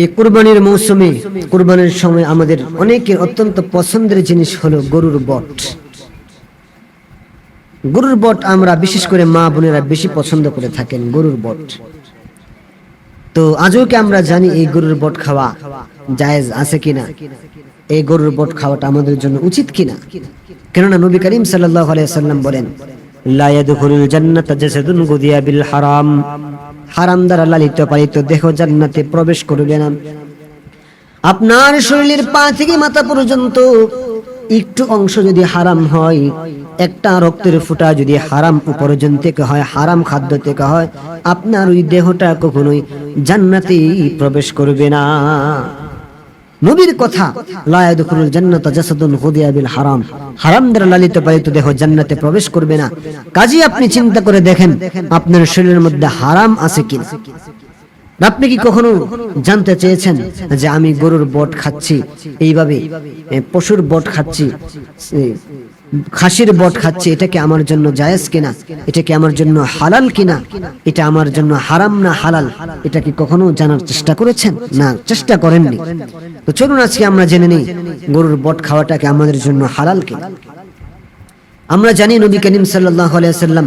এই কুরবানির মৌসুমে, কুরবানির সময় আমাদের অনেকের অত্যন্ত পছন্দের জিনিস হলো গরুর বট। গরুর বট আমরা বিশেষ করে মা বোনেরা বেশি পছন্দ করে থাকেন, গরুর বট। তো আজও কি আমরা জানি এই গরুর বট খাওয়া জায়েজ আছে কিনা? এই গরুর বট খাওয়াটা আমাদের জন্য উচিত কিনা? কেননা নবী করিম সাল্লাল্লাহু আলাইহি সাল্লাম বলেন, লা ইয়াদখুলুল জান্নাতা জাসাদুন গুদিয়া বিল হারাম। হারাম দ্বারা লালিত পালিত দেহ জান্নাতে প্রবেশ করবে না। আপনার শরীরের পা থেকে মাথা পর্যন্ত একটু অংশ যদি হারাম হয়, একটা রক্তের ফুটা যদি হারাম উপার্জন থেকে হয়, হারাম খাদ্য থেকে হয়, আপনার ওই দেহটা কখনোই জান্নাতেই প্রবেশ করবে না। নবীর কথা লায়াদুকুল জান্নাত জাসাদুন হুদিয়া বিল হারাম। হারাম লালিত পালিত দেহ জান্নাতে প্রবেশ করবে না। কাজী আপনি চিন্তা করে দেখেন, আপনার শরীরের মধ্যে হারাম আছে কি আপনি কি কখনো জানতে চেয়েছেন যে আমি গরুর বট খাচ্ছি? এইভাবে পশুর বট খাচ্ছি? খাসির বট খাচ্ছি, এটা কি আমার জন্য জায়েজ কিনা? এটা কি আমার জন্য হালাল কিনা? এটা আমার জন্য হারাম না হালাল? এটা কি কখনো জানার চেষ্টা করেছেন? না, চেষ্টা করেননি। তো চলুন আজকে আমরা জেনে নিই, গরুর বট খাওয়াটা কি আমাদের জন্য হালাল কিনা? আমরা জানি নবী করিম আলাইহি সাল্লাম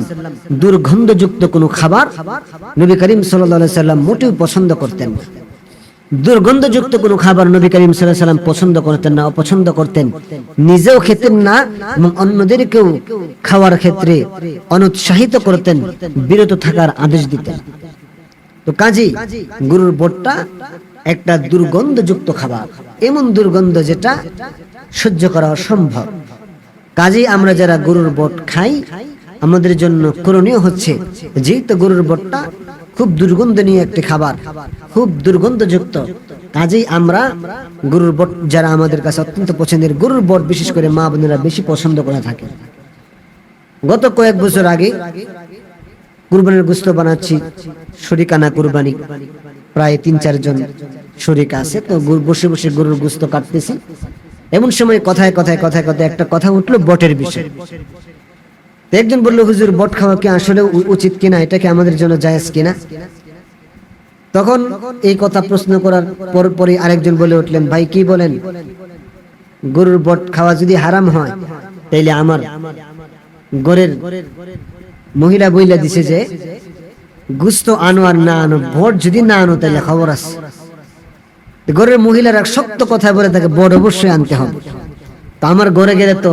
দুর্গন্ধযুক্ত কোনো খাবার নবী করিম আলাইহি সাল্লাম মোটেও পছন্দ করতেন না। দুর্গন্ধযুক্ত কোনো খাবার নবী করিম সাল্লাম পছন্দ করতেন না, অপছন্দ করতেন। নিজেও খেতেন না এবং অন্যদেরকেও খাওয়ার ক্ষেত্রে অনুৎসাহিত করতেন, বিরত থাকার আদেশ দিতেন। তো কাজী, গরুর বটটা একটা দুর্গন্ধযুক্ত খাবার। এমন দুর্গন্ধ যেটা সহ্য করা অসম্ভব। কাজেই আমরা যারা গরুর বট খাই, আমাদের জন্য করণীয় হচ্ছে, যেহেতু গরুর বটটা খুব দুর্গন্ধনীয় একটি খাবার, খুব দুর্গন্ধযুক্ত। কাজেই আমরা গরুর বট, যারা আমাদের কাছে অত্যন্ত পছন্দের গরুর বট, বিশেষ করে মা বোনেরা বেশি পছন্দ করে থাকে গত কয়েক বছর আগে কুরবানির গুস্ত বানাচ্ছি, শরিকানা কুরবানি। প্রায় তিন চারজন শরিক আছে, তো বসে বসে গরুর গুস্ত কাটতেছি। এমন সময় কথায় কথায় কথায় কথায় একটা কথা উঠল বটের বিষয়। একজন বলল, হুজুর, বট খাওয়া কি আসলে উচিত কিনা? এটা কি আমাদের জন্য জায়েজ কিনা? তখন এই কথা প্রশ্ন করার পর পরে আরেকজন বলে উঠলেন, ভাই, কি বলেন? গরুর বট খাওয়া যদি হারাম হয়, তাইলে আমার গরের মহিলা বইলা দিছে যে, গুস্ত আনো আর না আনো ভোট যদি না আনো তাহলে খবর আছে। তো ঘরের মহিলারা শক্ত কথা বলে তাকে বড় অবশ্যই আনতে হবে। আমার ঘরে গেলে তো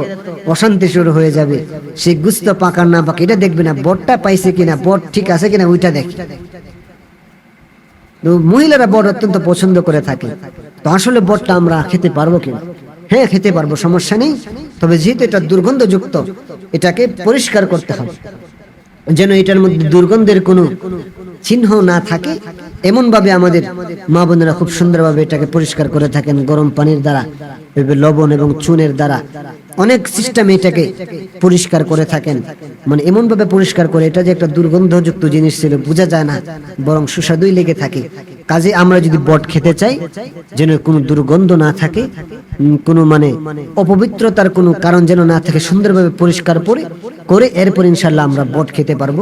অশান্তি শুরু হয়ে যাবে। সেই গুস্ত পাকার না পাকা, এটা দেখবে না বটটা পাইছে কিনা বট ঠিক আছে কিনা, ওইটা দেখে। মহিলারা বট অত্যন্ত পছন্দ করে থাকে। তো আসলে বটটা আমরা খেতে পারব কিনা? হ্যাঁ খেতে পারব, সমস্যা নেই। তবে যেহেতু এটা দুর্গন্ধযুক্ত, এটাকে পরিষ্কার করতে হবে। যেন এটার মধ্যে দুর্গন্ধের কোনো চিহ্ন না থাকে এমন ভাবে আমাদের মা বোনেরা খুব সুন্দরভাবে এটাকে পরিষ্কার করে থাকেন, গরম পানির দ্বারা লবণ এবং চুনের দ্বারা। অনেক সিস্টেম এটাকে পরিষ্কার করে থাকেন। মানে এমন ভাবে পরিষ্কার করে, এটা যে একটা দুর্গন্ধযুক্ত জিনিস ছিল, বোঝা যায় না, বরং সুস্বাদুই লেগে থাকে। কাজে আমরা যদি বট খেতে চাই, যেন কোনো দুর্গন্ধ না থাকে কোনো মানে অপবিত্রতার কোনো কারণ যেন না থাকে, সুন্দরভাবে পরিষ্কার করে করে এরপর ইনশাল্লাহ আমরা বট খেতে পারব।